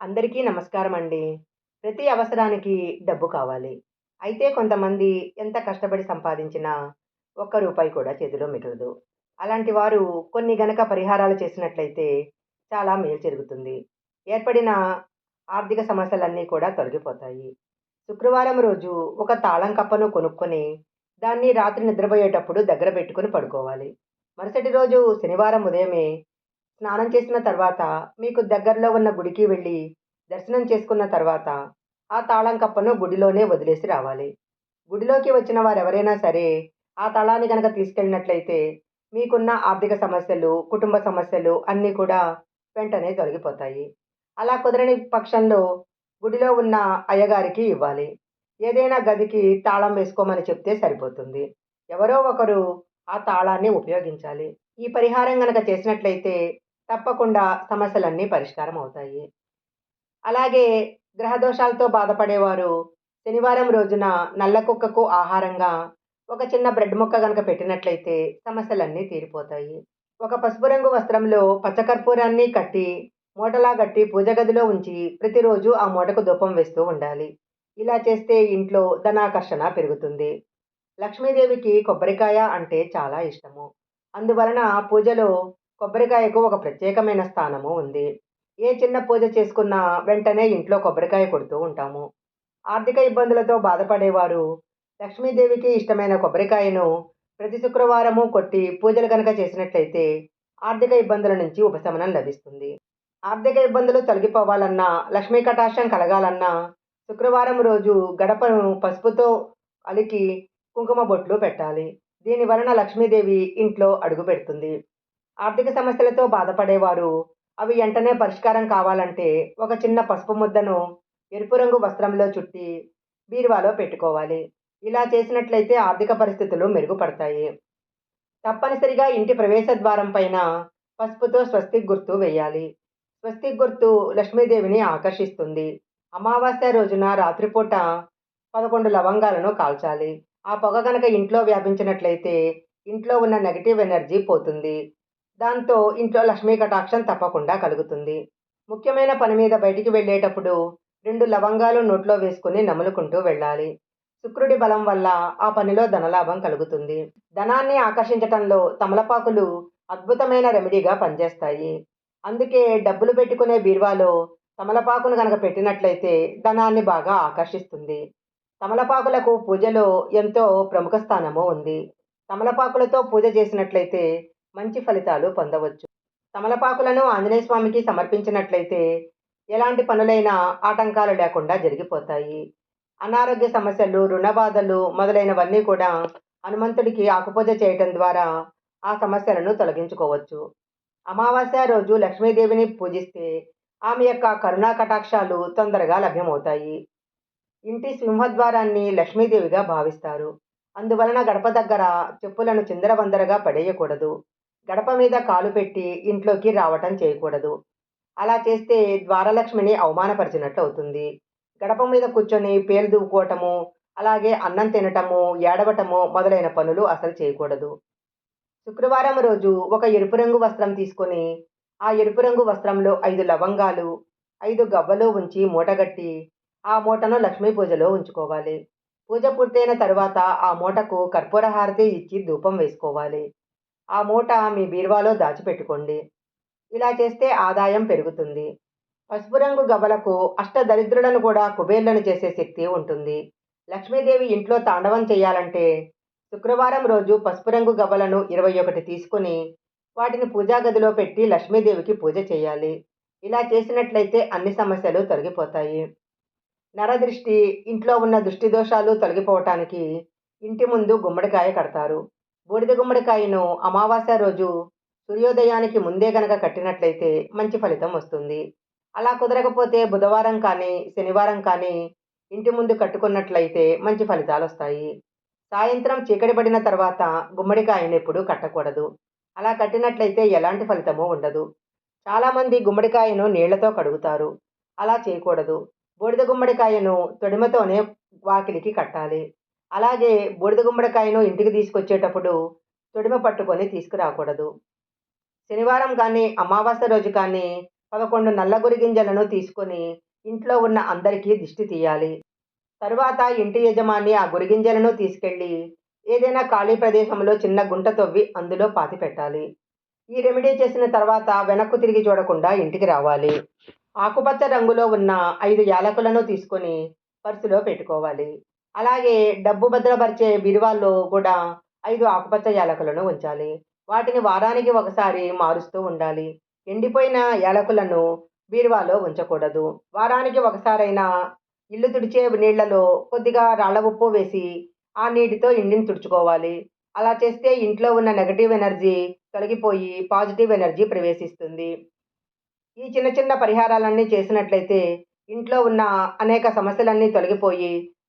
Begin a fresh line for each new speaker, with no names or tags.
అందరికీ నమస్కారం అండి. ప్రతి అవసరానికి డబ్బు కావాలి. అయితే కొంతమంది ఎంత కష్టపడి సంపాదించినా ఒక్క రూపాయి కూడా చేతిలో మిగలదు. అలాంటి వారు కొన్ని గనక పరిహారాలు చేసినట్లయితే చాలా మేలు జరుగుతుంది. ఏర్పడిన ఆర్థిక సమస్యలన్నీ కూడా తొలగిపోతాయి. శుక్రవారం రోజు ఒక తాళం కప్పను కొనుక్కొని దాన్ని రాత్రి నిద్రపోయేటప్పుడు దగ్గర పెట్టుకుని పడుకోవాలి. మరుసటి రోజు శనివారం ఉదయమే స్నానం చేసిన తర్వాత మీకు దగ్గరలో ఉన్న గుడికి వెళ్ళి దర్శనం చేసుకున్న తర్వాత ఆ తాళం కప్పను గుడిలోనే వదిలేసి రావాలి. గుడిలోకి వచ్చిన వారెవరైనా సరే ఆ తాళాన్ని కనుక తీసుకెళ్ళినట్లయితే మీకున్న ఆర్థిక సమస్యలు, కుటుంబ సమస్యలు అన్నీ కూడా వెంటనే తొలగిపోతాయి. అలా కుదరని పక్షంలో గుడిలో ఉన్న అయ్యగారికి ఇవ్వాలి. ఏదైనా గదికి తాళం వేసుకోమని చెప్తే సరిపోతుంది. ఎవరో ఒకరు ఆ తాళాన్ని ఉపయోగించాలి. ఈ పరిహారం కనుక చేసినట్లయితే తప్పకుండా సమస్యలన్నీ పరిష్కారం అవుతాయి. అలాగే గ్రహదోషాలతో బాధపడేవారు శనివారం రోజున నల్ల కుక్కకు ఆహారంగా ఒక చిన్న బ్రెడ్ ముక్క కనుక పెట్టినట్లయితే సమస్యలన్నీ తీరిపోతాయి. ఒక పసుపు రంగు వస్త్రంలో పచ్చకర్పూరాన్ని కట్టి మూటలా కట్టి పూజ గదిలో ఉంచి ప్రతిరోజు ఆ మూటకు ధూపం వేస్తూ ఉండాలి. ఇలా చేస్తే ఇంట్లో ధనాకర్షణ పెరుగుతుంది. లక్ష్మీదేవికి కొబ్బరికాయ అంటే చాలా ఇష్టము. అందువలన పూజలో కొబ్బరికాయకు ఒక ప్రత్యేకమైన స్థానము ఉంది. ఏ చిన్న పూజ చేసుకున్నా వెంటనే ఇంట్లో కొబ్బరికాయ కొడుతూ ఉంటాము. ఆర్థిక ఇబ్బందులతో బాధపడేవారు లక్ష్మీదేవికి ఇష్టమైన కొబ్బరికాయను ప్రతి శుక్రవారము కొట్టి పూజలు కనుక చేసినట్లయితే ఆర్థిక ఇబ్బందుల నుంచి ఉపశమనం లభిస్తుంది. ఆర్థిక ఇబ్బందులు తొలగిపోవాలన్నా, లక్ష్మీ కటాక్షం కలగాలన్నా శుక్రవారం రోజు గడపను పసుపుతో అలికి కుంకుమ బొట్లు పెట్టాలి. దీని వలన లక్ష్మీదేవి ఇంట్లో అడుగుపెడుతుంది. ఆర్థిక సమస్యలతో బాధపడేవారు అవి వెంటనే పరిష్కారం కావాలంటే ఒక చిన్న పసుపు ముద్దను ఎరుపు రంగు వస్త్రంలో చుట్టి బీరువాలో పెట్టుకోవాలి. ఇలా చేసినట్లయితే ఆర్థిక పరిస్థితులు మెరుగుపడతాయి. తప్పనిసరిగా ఇంటి ప్రవేశ ద్వారం పైన పసుపుతో స్వస్తిక్ గుర్తు వేయాలి. స్వస్తిక్ గుర్తు లక్ష్మీదేవిని ఆకర్షిస్తుంది. అమావాస్య రోజున రాత్రిపూట 11 లవంగాలను కాల్చాలి. ఆ పొగ గనక ఇంట్లో వ్యాపించినట్లయితే ఇంట్లో ఉన్న నెగిటివ్ ఎనర్జీ పోతుంది. దాంతో ఇంట్లో లక్ష్మీ కటాక్షం తప్పకుండా కలుగుతుంది. ముఖ్యమైన పని మీద బయటికి వెళ్ళేటప్పుడు రెండు లవంగాలు నోట్లో వేసుకుని నములుకుంటూ వెళ్ళాలి. శుక్రుడి బలం వల్ల ఆ పనిలో ధనలాభం కలుగుతుంది. ధనాన్ని ఆకర్షించటంలో తమలపాకులు అద్భుతమైన రెమెడీగా పనిచేస్తాయి. అందుకే డబ్బులు పెట్టుకునే బీరువాలో తమలపాకును కనుక పెట్టినట్లయితే ధనాన్ని బాగా ఆకర్షిస్తుంది. తమలపాకులకు పూజలో ఎంతో ప్రముఖ స్థానము ఉంది. తమలపాకులతో పూజ చేసినట్లయితే మంచి ఫలితాలు పొందవచ్చు. తమలపాకులను ఆంజనేయ స్వామికి సమర్పించినట్లయితే ఎలాంటి పనులైనా ఆటంకాలు లేకుండా జరిగిపోతాయి. అనారోగ్య సమస్యలు, రుణ బాధలు మొదలైనవన్నీ కూడా హనుమంతుడికి ఆకుపూజ చేయటం ద్వారా ఆ సమస్యలను తొలగించుకోవచ్చు. అమావాస్య రోజు లక్ష్మీదేవిని పూజిస్తే ఆమె యొక్క కరుణా కటాక్షాలు తొందరగా లభ్యమవుతాయి. ఇంటి సింహద్వారాన్ని లక్ష్మీదేవిగా భావిస్తారు. అందువలన గడప దగ్గర చెప్పులను చిందరవందరగా పడేయకూడదు. గడప మీద కాలు పెట్టి ఇంట్లోకి రావటం చేయకూడదు. అలా చేస్తే ద్వారలక్ష్మిని అవమానపరిచినట్లు అవుతుంది. గడప మీద కూర్చొని పేలు దువ్వుకోవటము, అలాగే అన్నం తినటము, ఏడవటము మొదలైన పనులు అసలు చేయకూడదు. శుక్రవారం రోజు ఒక ఎరుపు రంగు వస్త్రం తీసుకొని ఆ ఎరుపు రంగు వస్త్రంలో ఐదు లవంగాలు, ఐదు గవ్వలు ఉంచి మూటగట్టి ఆ మూటను లక్ష్మీ పూజలో ఉంచుకోవాలి. పూజ పూర్తయిన తర్వాత ఆ మూటకు కర్పూర హారతి ఇచ్చి ధూపం వేసుకోవాలి. ఆ మూట మీ బీరువాలో దాచిపెట్టుకోండి. ఇలా చేస్తే ఆదాయం పెరుగుతుంది. పసుపు రంగు గబలకు అష్టదరిద్రులను కూడా కుబేరులను చేసే శక్తి ఉంటుంది. లక్ష్మీదేవి ఇంట్లో తాండవం చేయాలంటే శుక్రవారం రోజు పసుపు రంగు గవలను ఇరవై ఒకటి తీసుకొని వాటిని పూజా గదిలో పెట్టి లక్ష్మీదేవికి పూజ చేయాలి. ఇలా చేసినట్లయితే అన్ని సమస్యలు తొలగిపోతాయి. నరదృష్టి, ఇంట్లో ఉన్న దృష్టి దోషాలు తొలగిపోవటానికి ఇంటి ముందు గుమ్మడికాయ కడతారు. బూడిద గుమ్మడికాయను అమావాస్య రోజు సూర్యోదయానికి ముందే గనక కట్టినట్లయితే మంచి ఫలితం వస్తుంది. అలా కుదరకపోతే బుధవారం కానీ, శనివారం కానీ ఇంటి ముందు కట్టుకున్నట్లయితే మంచి ఫలితాలు వస్తాయి సాయంత్రం చీకటి పడిన తర్వాత గుమ్మడికాయను ఎప్పుడూ కట్టకూడదు. అలా కట్టినట్లయితే ఎలాంటి ఫలితమూ ఉండదు. చాలామంది గుమ్మడికాయను నీళ్ళతో కడుగుతారు. అలా చేయకూడదు. బూడిద గుమ్మడికాయను తొడిమతోనే వాకిలికి కట్టాలి. అలాగే బూడిద గుమ్మడికాయను ఇంటికి తీసుకొచ్చేటప్పుడు తొడిమ పట్టుకొని తీసుకురాకూడదు. శనివారం కానీ, అమావాస్య రోజు కానీ పదకొండు నల్ల గురిగింజలను తీసుకొని ఇంట్లో ఉన్న అందరికీ దిష్టి తీయాలి. తరువాత ఇంటి యజమాని ఆ గురిగింజలను తీసుకెళ్ళి ఏదైనా ఖాళీ ప్రదేశంలో చిన్న గుంట తవ్వి అందులో పాతి పెట్టాలి. ఈ రెమెడీ చేసిన తర్వాత వెనక్కు తిరిగి చూడకుండా ఇంటికి రావాలి. ఆకుపచ్చ రంగులో ఉన్న ఐదు యాలకులను తీసుకొని పర్సులో పెట్టుకోవాలి. అలాగే డబ్బు భద్రపరిచే బీరువాల్లో కూడా ఐదు ఆకుపచ్చ యాలకులను ఉంచాలి. వాటిని వారానికి ఒకసారి మారుస్తూ ఉండాలి. ఎండిపోయిన యాలకులను బీరువాలో ఉంచకూడదు. వారానికి ఒకసారైనా ఇల్లు తుడిచే నీళ్ళలో కొద్దిగా రాళ్ళ ఉప్పు వేసి ఆ నీటితో ఇంటిని తుడుచుకోవాలి. అలా చేస్తే ఇంట్లో ఉన్న నెగటివ్ ఎనర్జీ తొలగిపోయి పాజిటివ్ ఎనర్జీ ప్రవేశిస్తుంది. ఈ చిన్న చిన్న పరిహారాలన్నీ చేసినట్లయితే ఇంట్లో ఉన్న అనేక సమస్యలన్నీ తొలగిపోయి